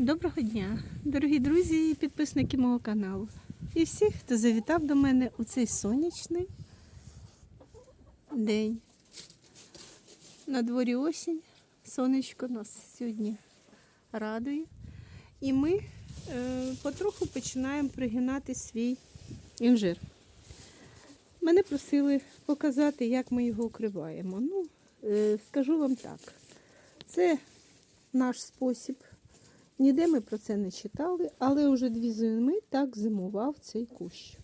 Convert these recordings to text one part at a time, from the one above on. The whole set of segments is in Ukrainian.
Доброго дня, дорогі друзі і підписники мого каналу. І всі, хто завітав до мене у цей сонячний день. На дворі осінь, сонечко нас сьогодні радує. І ми е, потроху починаємо пригинати свій інжир. Мене просили показати, як ми його укриваємо. Ну, е, скажу вам так, це наш спосіб. Ніде ми про це не читали, але вже дві зими так зимував цей кущ.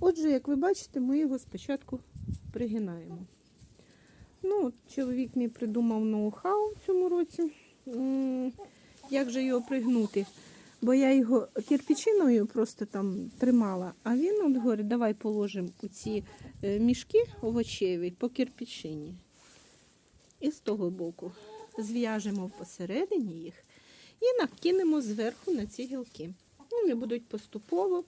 Отже, як ви бачите, ми його спочатку пригинаємо. Ну, чоловік мій придумав ноу-хау в цьому році. Як же його пригнути? Бо я його кирпичиною просто там тримала, а він от говорить, давай положимо у ці е, мішки овочеві по кирпичині. І з того боку зв'яжемо посередині їх і накинемо зверху на ці гілки. Вони будуть поступово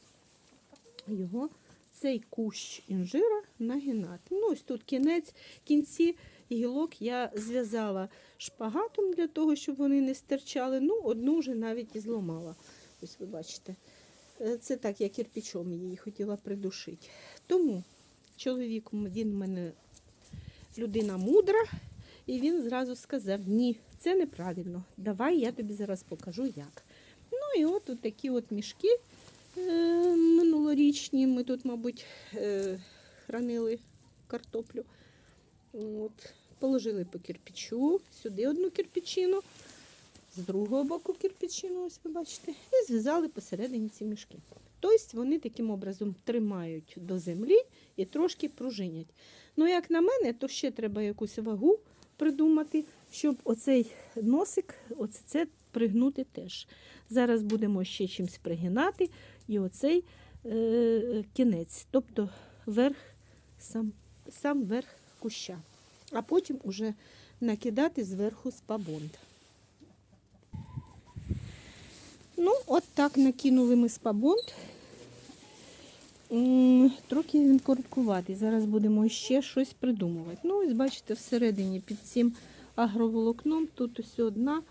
його, цей кущ інжира нагинати. Ну, ось тут кінець, кінці гілок я зв'язала шпагатом для того, щоб вони не стирчали. Ну, одну вже навіть і зламала. Ось ви бачите. Е, Це так, я кирпичом її хотіла придушити. Тому чоловік, він в мене людина мудра, і він зразу сказав: ні, це неправильно. Давай я тобі зараз покажу як. Ну і от, от такі от мішки е, минулорічні. Ми тут, мабуть, е, хранили картоплю. От, положили по кирпичу, сюди одну кирпичину, з другого боку кирпичину, ось ви бачите, і зв'язали посередині ці мішки. Тобто вони таким образом тримають до землі і трошки пружинять. Ну, як на мене, то ще треба якусь вагу придумати, щоб оцей носик, оце це пригнути теж. Зараз будемо ще чимось пригинати, і оцей е, кінець, тобто верх, сам, сам верх куща. А потім уже накидати зверху спабонд. Ну, от так накинули ми спабонд. М, Трохи він короткуватий. Зараз будемо ще щось придумувати. Ну, ось бачите, всередині під цим агроволокном тут ось одна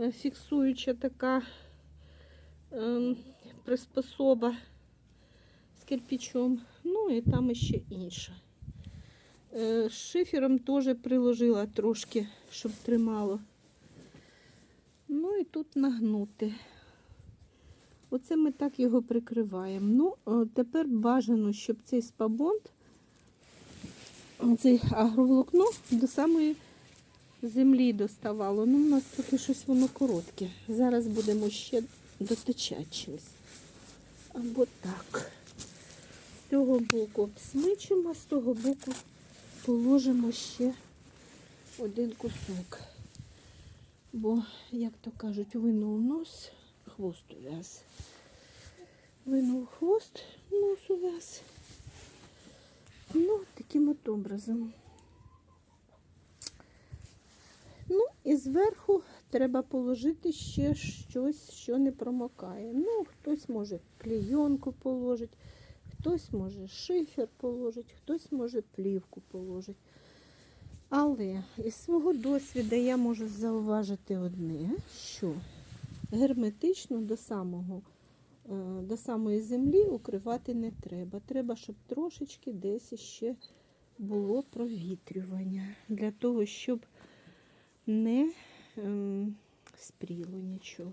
е, фіксуюча така ем, приспособа з кирпичом. Ну і там ще інша. Е, Шифером теж приложила трошки, щоб тримало. Ну і тут нагнути. Оце ми так його прикриваємо. Ну, тепер бажано, щоб цей спабонд, цей агроволокно до самої землі доставало. Ну, у нас трохи щось воно коротке. Зараз будемо ще дотичати чимось. Або так. З цього боку обсмичимо, з того боку положимо ще один кусок. Бо, як то кажуть, винув нос, хвост ув'яз. Винув хвост, нос ув'яз. Ну, таким от образом. Ну, і зверху треба положити ще щось, що не промокає. Ну, хтось може клейонку положить, хтось може шифер положить, хтось може плівку положить. Але із свого досвіду я можу зауважити одне, що герметично до самого, е, до самої землі укривати не треба. Треба, щоб трошечки десь ще було провітрювання, для того, щоб не ем, спріло нічого.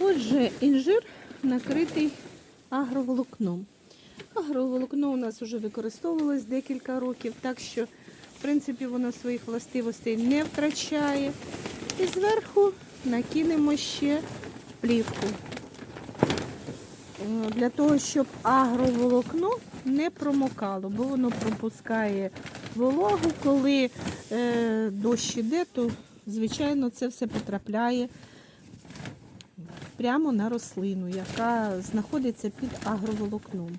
Отже, інжир накритий агроволокном. Агроволокно у нас вже використовувалось декілька років, так що, принципі, воно своїх властивостей не втрачає. І зверху накинемо ще плівку. Е, Для того, щоб агроволокно не промокало, бо воно пропускає вологу. Коли е, дощ іде, то, звичайно, це все потрапляє прямо на рослину, яка знаходиться під агроволокном.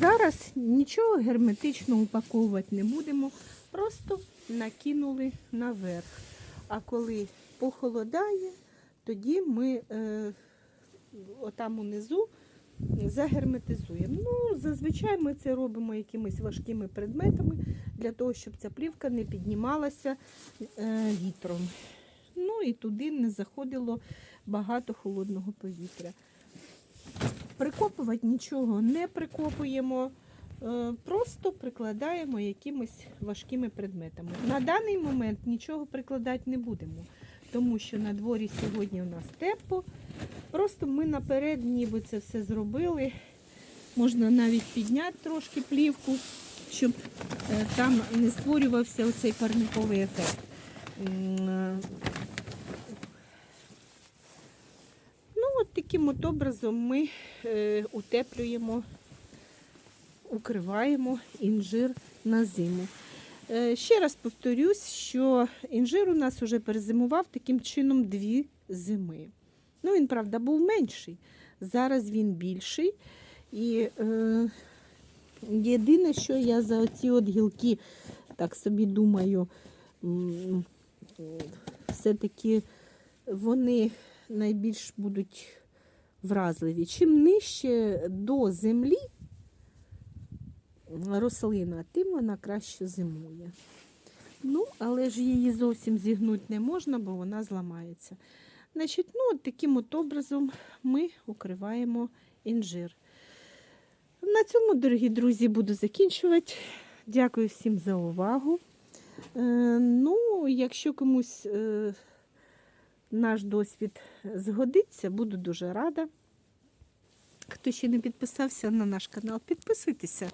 Зараз нічого герметично упаковувати не будемо, просто накинули наверх. А коли похолодає, тоді ми е, отам унизу загерметизуємо. Ну, зазвичай ми це робимо якимись важкими предметами для того, щоб ця плівка не піднімалася е, вітром. Ну і туди не заходило багато холодного повітря. Прикопувати нічого не прикопуємо, е, просто прикладаємо якимись важкими предметами. На даний момент нічого прикладати не будемо, тому що на дворі сьогодні у нас тепло. Просто ми наперед ніби це все зробили. Можна навіть підняти трошки плівку, щоб е, там не створювався оцей парниковий ефект. М, е, Ну, от таким от образом ми е, утеплюємо, укриваємо інжир на зиму. Е, ще раз повторюсь, що інжир у нас вже перезимував таким чином дві зими. Ну, він, правда, був менший. Зараз він більший. І е, єдине, що я за оці от гілки, так собі думаю, все-таки вони найбільш будуть вразливі. Чим нижче до землі рослина, тим вона краще зимує. Ну, але ж її зовсім зігнути не можна, бо вона зламається. Значить, ну, таким от образом ми укриваємо інжир. На цьому, дорогі друзі, буду закінчувати. Дякую всім за увагу. Е, ну, якщо комусь е, наш досвід згодиться, буду дуже рада. Хто ще не підписався на наш канал, підписуйтеся.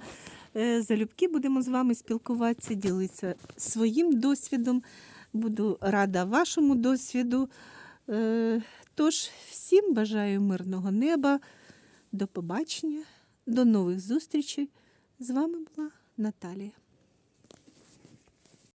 Е, Залюбки будемо з вами спілкуватися, ділитися своїм досвідом. Буду рада вашому досвіду. Е, Тож, всім бажаю мирного неба. До побачення, до нових зустрічей. З вами була Наталія.